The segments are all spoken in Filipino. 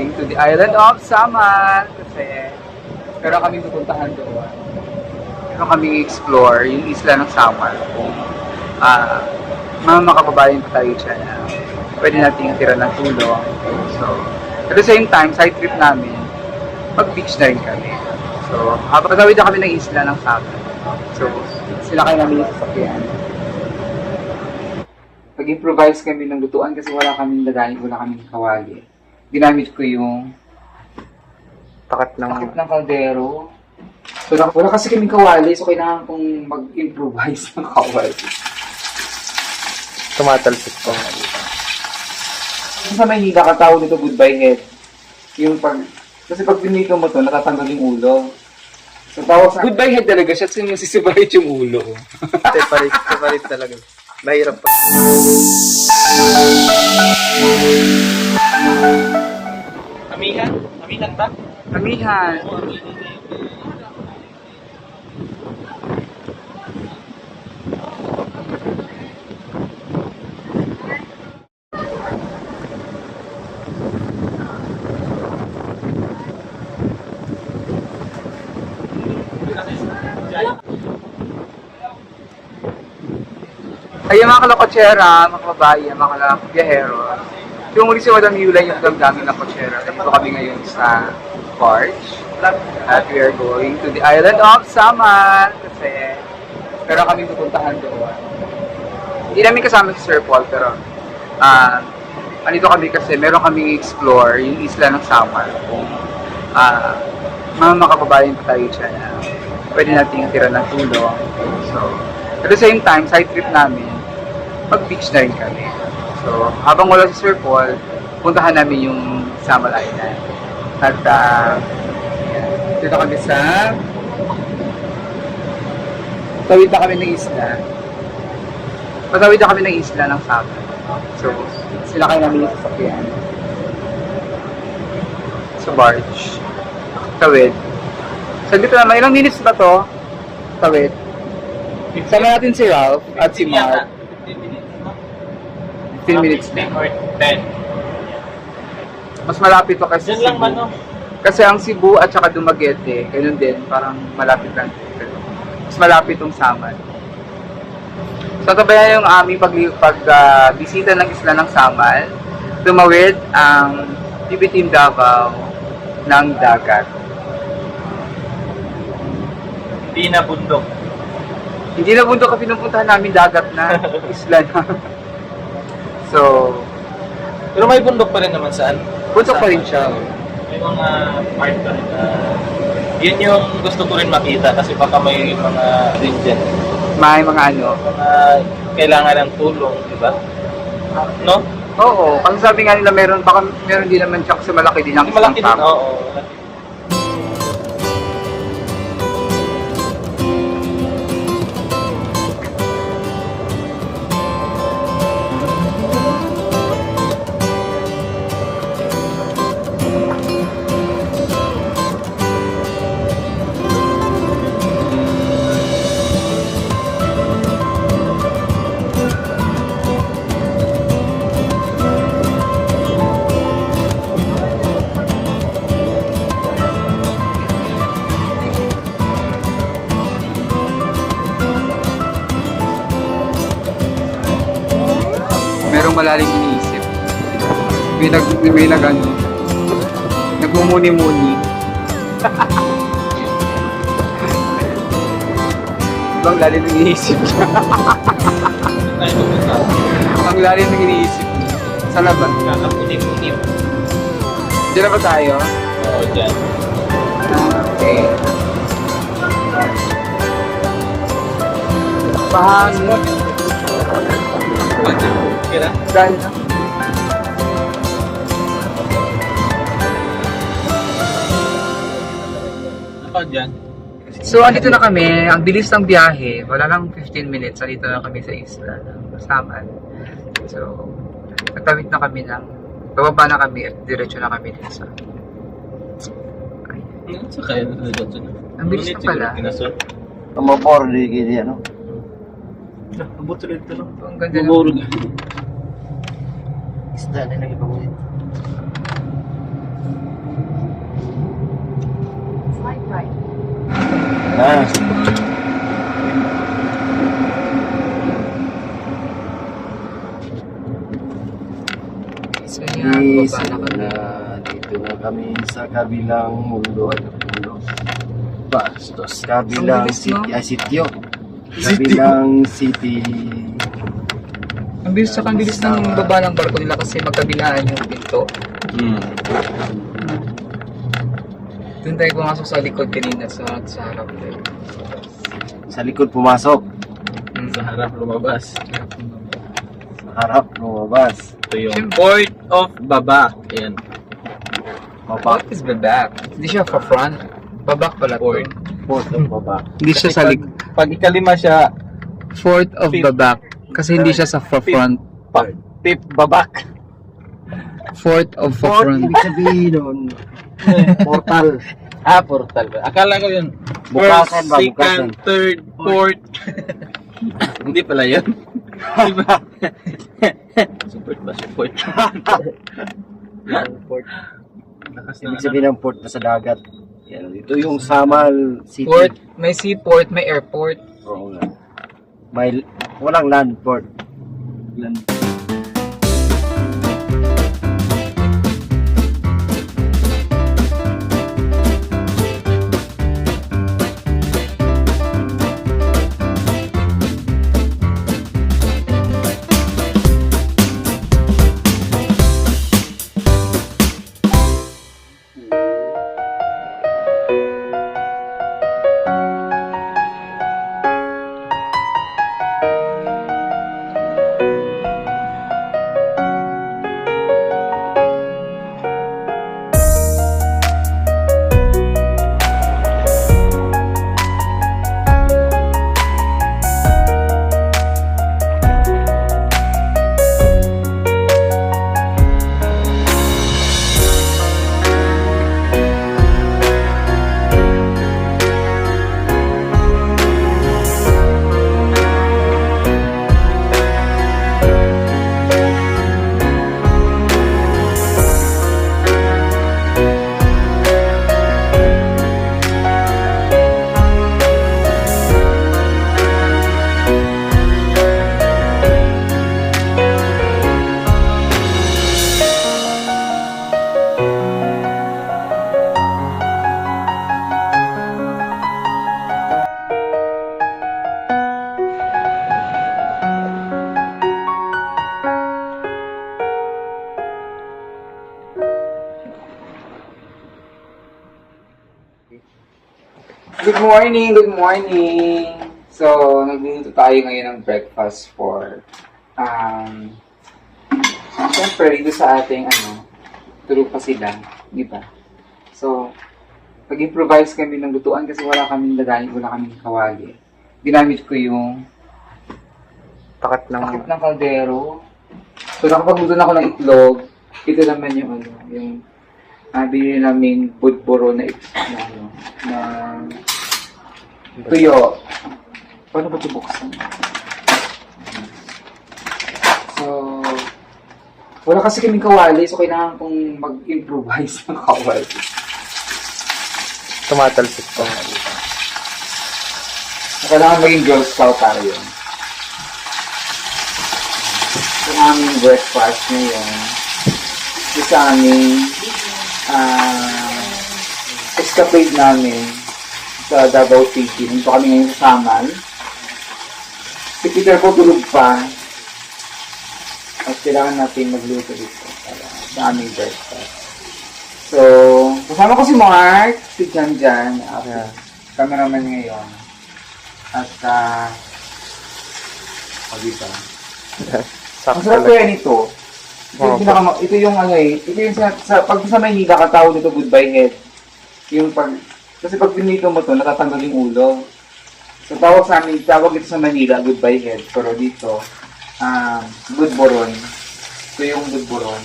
going to the island of Samar kasi pero kami pupuntahan doon. Pero kami explore yung isla ng Samar kung ah mga makababayan pa tayo dyan na pwede nating tira ng tulong. So, at the same time, side trip namin, mag-beach na rin kami. So, habang na kami ng isla ng Samar. So, sila kayo namin yung sasakyan. Nag-improvise kami ng lutuan kasi wala kaming lagayan, wala kaming kawali. Ginamit ko yung Takat ng... takip ng kaldero. So, wala, wala kasi kaming kawali, so kailangan kong mag-improvise ng kawali. Tumatalsik ko. Kung sa Maynila, katawag nito goodbye head. Yung pag, kasi pag pinito mo to, natatanggal yung ulo. So, tawag sa goodbye head talaga siya, so yung sisibarit yung ulo. separate, separate talaga. Mahirap pa. Amihan? Amihan ba? Amihan. Ayun mga kalakotsera, mga kababayan, mga kalabiyahero. Yung muli si Madam Yula yung damdamin ng kotsera. Dito kami ngayon sa barge. At we are going to the island of Samar. Kasi pero kami pupuntahan doon. Hindi namin kasama si Sir Paul, pero ah andito kami kasi meron kami explore yung isla ng Samar. Kung ah mga makababayan pa tayo dyan na pwede nating tira ng tulong. So, at the same time, side trip namin, mag-beach na rin kami. So, habang wala si Sir Paul, puntahan namin yung Samal Island. At yan. dito kami sa tawid na kami ng isla. Patawid na kami ng isla ng Samal. So, sila kayo namin yung sasakyan. Sa barge. Tawid. So, dito naman, ilang minutes na to? Tawid. Sama natin si Ralph at si Mark. 15 minutes. no? 15 minutes na. 15 or 10. Mas malapit to kasi Diyan lang man, no? Kasi ang Cebu at saka Dumaguete, ganun din, parang malapit lang. Pero Mas malapit tong Samal. So, tabayan yung aming pag, pag ah, bisita ng isla ng Samal, tumawid ang Team Davao ng dagat. Hindi na bundok. Hindi na bundok ang pinupuntahan namin, dagat na, isla na. So, Pero may bundok pa rin naman saan. bundok pa rin siya. May mga part pa rin na yun yung gusto ko rin makita kasi baka may mga rin dyan. May mga ano. Mga kailangan ng tulong, di ba? No? Oo, kasi sabi nga nila meron, baka meron din naman siya kasi malaki din ang Yung malaki din, isang oo. Malalim iniisip. May nag, may nag ano, nagmumuni-muni. Ibang lalim ng iniisip niya. Ang lalim ng iniisip niya. Saan na ba? Kakapunin-punin. Diyan na ba tayo? Oo, dyan. Okay. Bahangin. Dahil na. Ako dyan. So, andito na kami. Ang bilis ng biyahe. Wala lang 15 minutes. Andito na kami sa isla ng Saman. So, nagtawid na kami ng bababa na kami at diretso na kami din sa sa kaya na? Ang bilis na pala. Kinasol. Tumapor, di kini ano. Ito, abot ulit ito. Ang ganda lang. Bumurog. Isda na lang ipangulit. Slide right. Ah. Yes, na dito na kami sa kabilang mundo. Ano, mundo? Bastos, kabilang sityo. Ay, sityo city. Kabilang city. Ang bilis sa bilis ng baba ng barko nila kasi magkabilaan yung pinto. Hmm. Doon tayo pumasok sa likod kanina sa, sa harap. Sa likod pumasok. Mm. Sa harap lumabas. Sa harap lumabas. Ito yung Port of Babak. Ayan. Baba. What is the back? Hindi siya pa front. Babak pala to. Port. Port of baba. Hindi siya sa likod. Pag ikalima siya, Fourth of Fifth. the back. Kasi hindi siya sa front. pa, tip babak. Fourth of the Port, front. ibig sabihin nun, portal. Ah, portal? Akala ko yun. Bukasan ba? First, second, Bukasan. third, fourth. Hindi pala yun. Di ba? support ba? Support. port. Lakas na Ibig sabihin ng port na sa dagat. Yan, ito yung Samal City. Port, may seaport, may airport. Oo nga. May, walang land port. Land. Good morning, good morning. So, nagluluto tayo ngayon ng breakfast for um Siyempre, dito sa ating ano, tulog pa sila, di ba? So, nag-improvise kami ng lutuan kasi wala kaming lagay, wala kaming kawali. Ginamit ko yung Takat ng... takip ng kaldero. So, nakapagluto na ako ng itlog. Ito naman yung ano, yung uh, binili namin budboro na, na ano, na tuyo. Paano ba ito buksan? So, wala kasi kaming kawali, so kailangan kong mag-improvise ng kawali. Tumatalsik pa. So, kailangan maging Girl Scout tayo. Ito ang aming breakfast ngayon. Ito sa aming ah escapade namin sa Davao City. Nandito kami ngayon sa Samal. Si Peter ko tulog pa. At kailangan natin magluto dito para sa aming breakfast. So, kasama ko si Mark, si Jan Jan, at Yeah. cameraman ngayon. At, ah, uh, oh, diba? Ang sarap kaya nito. Ito yung, pinaka, ito yung ano eh, ito yung sa, sa pag sa Maynila katawag nito goodbye head. Yung pag, kasi pag pinito mo to, natatanggal yung ulo. So tawag sa amin, tawag ito sa Manila, goodbye head. Pero dito, um, good boron. Ito yung good boron.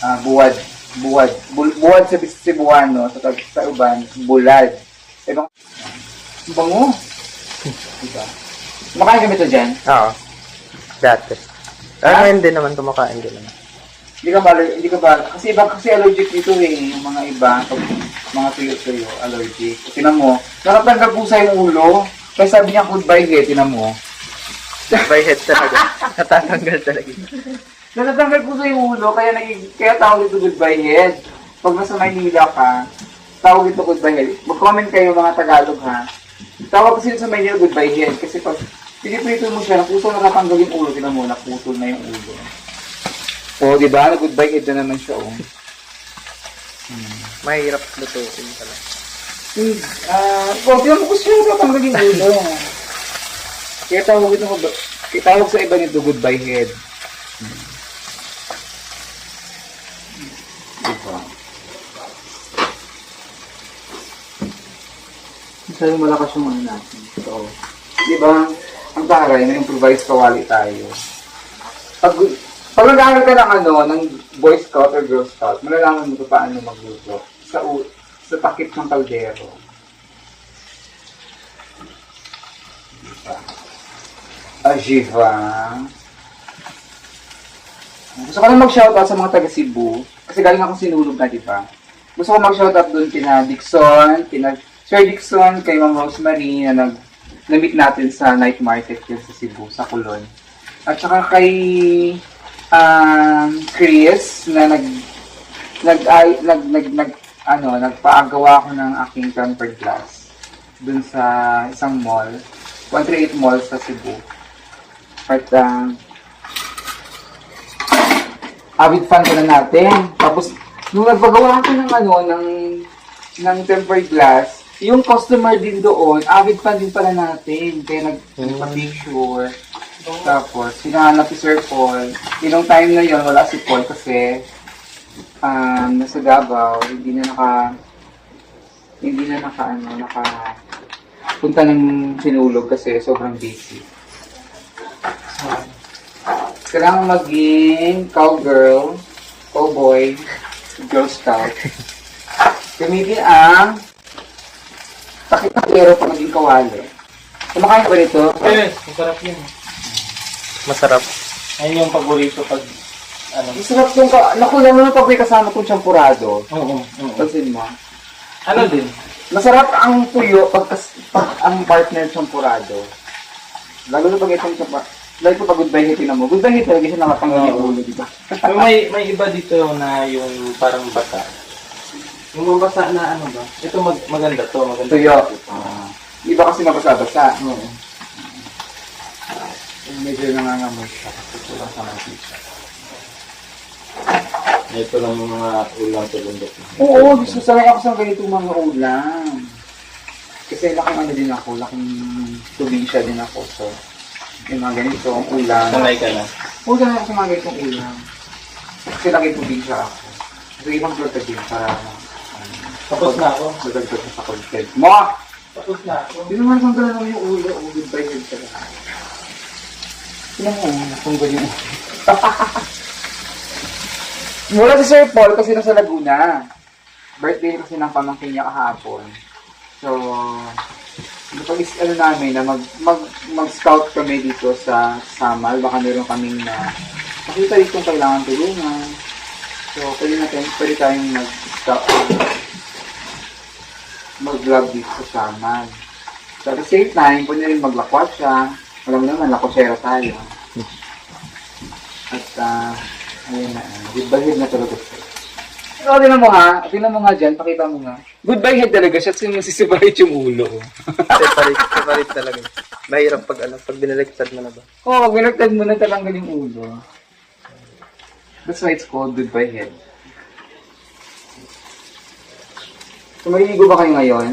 Ah, buwad. Buwad. Bu- buwad sa Cebuano, sa, sa uban, bulad. Ibang, ang bango. Diba? Makain kami to dyan. Oo. Dati. Ah, ngayon din naman kumakain din naman. Hindi ka ba, hindi ka ba, kasi iba kasi allergic dito eh, yung mga iba. Pag mga tuyo-tuyo, allergic. Tinan mo, nakatanggal po sa yung ulo. Kaya sabi niya, goodbye head, tinan mo. By head talaga. Natatanggal talaga. Nakatanggal po sa yung ulo, kaya, naging, kaya tawag ito goodbye head. Pag nasa Maynila ka, tawag ito goodbye head. Mag-comment kayo mga Tagalog ha. Tawag kasi sa Maynila goodbye head. Kasi pag piniprito mo siya, napuso nakatanggal yung ulo, tinan mo, naputol na yung ulo. O, di ba? Nag-goodbye head na naman siya, oh. Mahirap lutuin pala. Hmm, Ah, uh, oh, tinan mo ko siya nakatanggal yung ulo. Kaya tawag ito, kaya tawag sa iba nito goodbye head. Hmm. Diba? Masyadong malakas yung ano natin. So, di ba, ang taray na improvise kawali tayo. Pag, pag nag-aaral ka ng ano, ng Boy Scout or Girl Scout, malalaman mo kung paano magluto sa sa takip ng kaldero. Diba? Ajiva. Gusto ko na mag-shoutout sa mga taga Cebu. Kasi galing ako sinulog na, di ba? Gusto ko mag-shoutout doon kina Dixon, kina Sir Dixon, kay Ma'am Rosemary na nag na-meet natin sa night market yun sa Cebu, sa Kulon. At saka kay um, Chris na nag nag ay, nag nag, nag ano, nagpaagawa ako ng aking tempered glass dun sa isang mall, 138 Mall sa Cebu. At um, avid fan ko na natin. Tapos, nung nagpagawa ako ng ano, ng, ng tempered glass, yung customer din doon, avid fan din pala natin. Kaya nag, nagpa-picture. Tapos, hinahanap si Sir Paul. Yung time na yon wala si Paul kasi um, nasa Davao, hindi na naka hindi na naka ano, naka punta ng sinulog kasi sobrang busy. So, kailangan maging cowgirl, cowboy, girl scout. Gamitin ang takipakero pag maging kawali. Kumakain ka ba nito? Yes, masarap yun. Masarap. Ayun yung paborito pag, ano. Masarap yung ka... Naku, naman pag may kasama kong champurado. Oo, oo. Pansin mo. Ano din? Masarap ang tuyo pag, kas- pag ang partner champurado. Lalo na pag itong champa... Lalo pa pag goodbye hit mo. Goodbye hit talaga siya Oo. ulo, di ba? Pero may, may iba dito na yung parang bata. Yung mabasa na ano ba? Ito mag, maganda to, maganda. Tuyo. Ah. Iba kasi mabasa-basa. Oo. Medyo nangangamoy siya. Kasi kulang sa mantika. Ito lang yung mga ulang tulundok. Oo, gusto sanay ako sa ganitong mga ulam. Kasi laking ano din ako, laking probinsya din ako. So, yung mga ganito, ang ulam. Sanay ka na. Oo, sanay ako sa mga ganitong ulam. Kasi laking probinsya ako. So, ibang plata din para Tapos na ako. madagdag sa content. Mo! Tapos na ako. Hindi naman tanggal naman yung ulo. O, goodbye head ka lang. Tingnan mo, natunggal yung ulo. Mula si Sir Paul kasi nasa Laguna. Birthday kasi ng pamangkin niya kahapon. So, napag ano namin na mag, mag, mag-scout kami dito sa Samal. Baka meron kaming na makita dito kung kailangan tulungan. So, pwede natin, pwede tayong mag-scout, mag-vlog dito sa Samal. So, at the same time, pwede rin maglakwat siya. Alam mo naman, lakwasera tayo. At, ah, ayun na, uh, goodbye na talaga siya. Ikaw, tinan mo ha, tinan mo nga dyan, pakita mo nga. Goodbye head talaga siya, kasi masisiparate yung ulo. Separate, separate talaga. Mahirap pag ano, pag binaliktad mo na ba? Oo, oh, pag binagtad mo na talanggal yung ulo. That's why it's called goodbye head. So, maliligo ba kayo ngayon?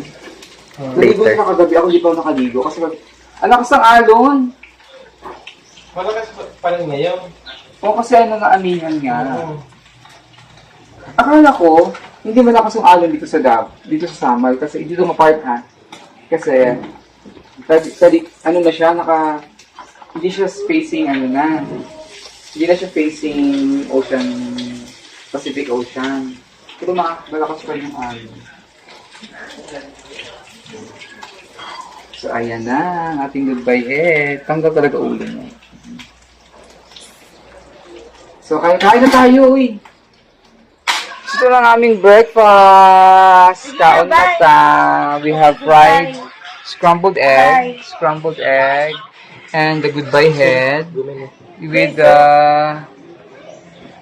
Naligo Later. na kagabi, ako hindi pa ako nakaligo. Kasi, pag- ang lakas ng alon. Malakas pa rin ngayon. Oo, kasi ano na amingan nga. Oo. Akala ko, hindi malakas yung alon dito sa Dab, dito sa Samal, kasi dito mapart ha. Kasi, tadi, tadi, ano na siya, naka, hindi siya facing, ano na, hindi na siya facing ocean, Pacific Ocean. Pero ma- malakas pa yung alon. So, ayan na, ang ating goodbye head. Tanggal talaga ulo niya. So, kain, kain na tayo, uy. Ito lang aming breakfast. Kaon na ta. We have fried scrambled egg, scrambled egg, and the goodbye head with uh,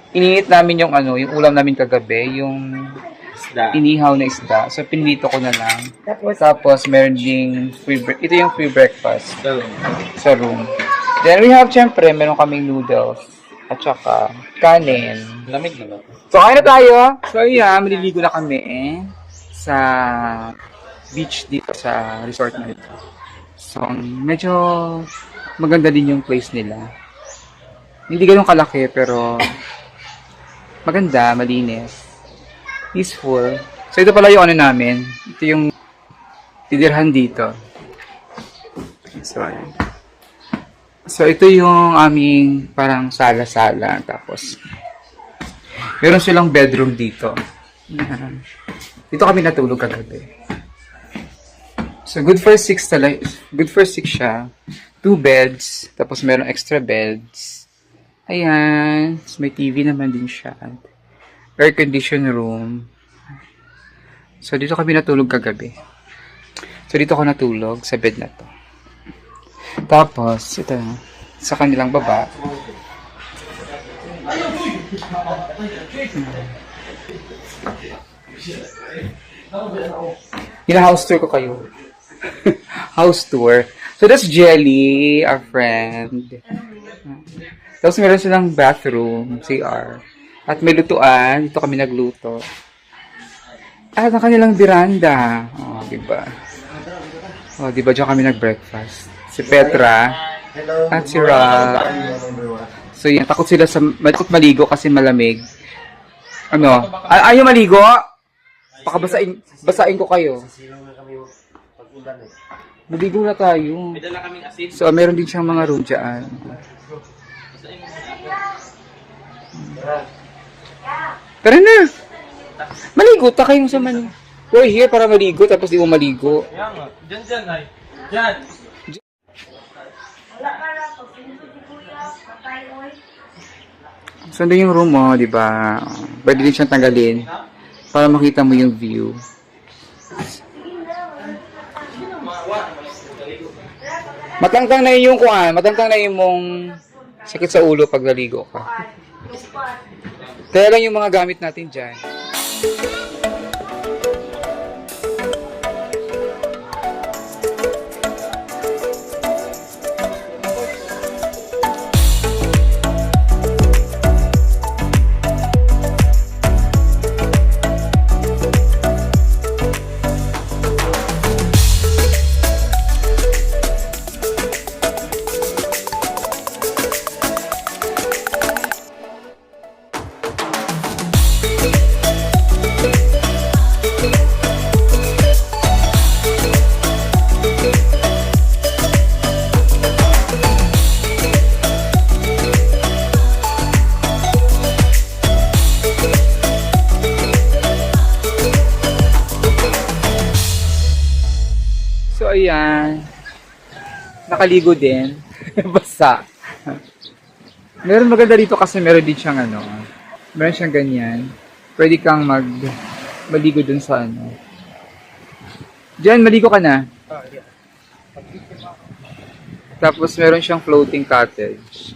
ininit namin yung ano, yung ulam namin kagabi, yung Isda. inihaw na isda. So, pinito ko na lang. Tapos, meron ding free bre- Ito yung free breakfast So, sa room. Then, we have, syempre, meron kaming noodles. At saka, kanin. lamig na ba? So, kain na tayo. So, ayan, maliligo na kami eh, sa beach dito sa resort na ito. So, medyo maganda din yung place nila. Hindi ganun kalaki, pero maganda, malinis, peaceful. So, ito pala yung ano namin. Ito yung tidirhan dito. So, ayan. So, ito yung aming parang sala-sala. Tapos, Meron silang bedroom dito. Dito kami natulog kagabi. So, good for six talaga. Good for six siya. Two beds. Tapos meron extra beds. Ayan. Tapos may TV naman din siya. Air condition room. So, dito kami natulog kagabi. So, dito ako natulog sa bed na to. Tapos, ito, sa kanilang baba, Ina-house tour ko kayo. house tour. So, that's Jelly, our friend. Tapos meron silang bathroom, CR. At may lutuan. Dito kami nagluto. At ang kanilang veranda. Oh, di ba? Oh, di ba diyan kami nag-breakfast? Si Petra. Hello. At si Ra. So, yan. Takot sila sa... Takot maligo kasi malamig. Ano? Ay ayaw maligo? Baka basain, basain ko kayo. Maligo na tayo. So, meron din siyang mga room dyan. Tara na! Maligo, ta kayong sa man. We're here para maligo, tapos di mo maligo. Kaya nga. Diyan, diyan, ay. Diyan. So, andun yung room mo, di ba? Pwede din siyang tanggalin para makita mo yung view. Matangtang na yung kuan, matangtang na yung mong sakit sa ulo pag naligo ka. Kaya lang yung mga gamit natin dyan. Nakaligo din. Basa. Meron maganda dito kasi meron din siyang ano. Meron siyang ganyan. Pwede kang mag maligo dun sa ano. Diyan, maligo ka na. Tapos meron siyang floating cottage.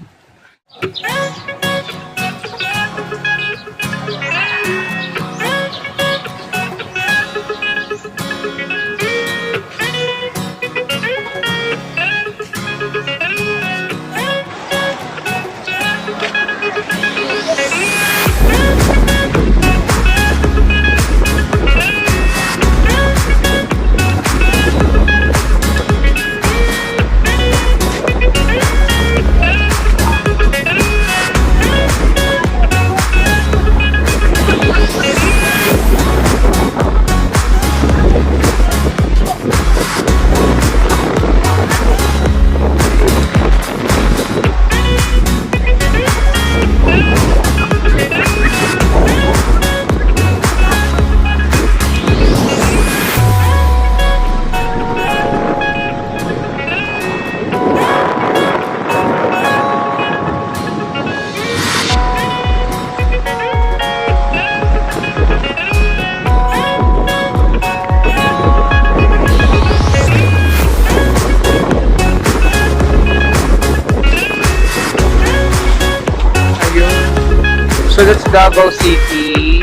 Davao City.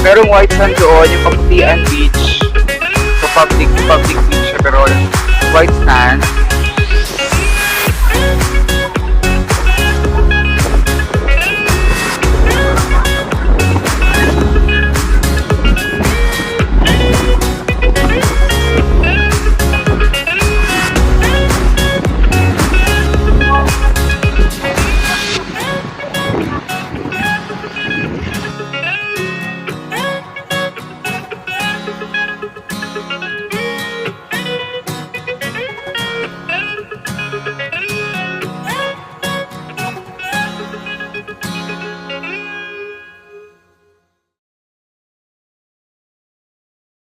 Merong white sand doon, yung Kaputian Beach. So public, public beach siya pero white sand.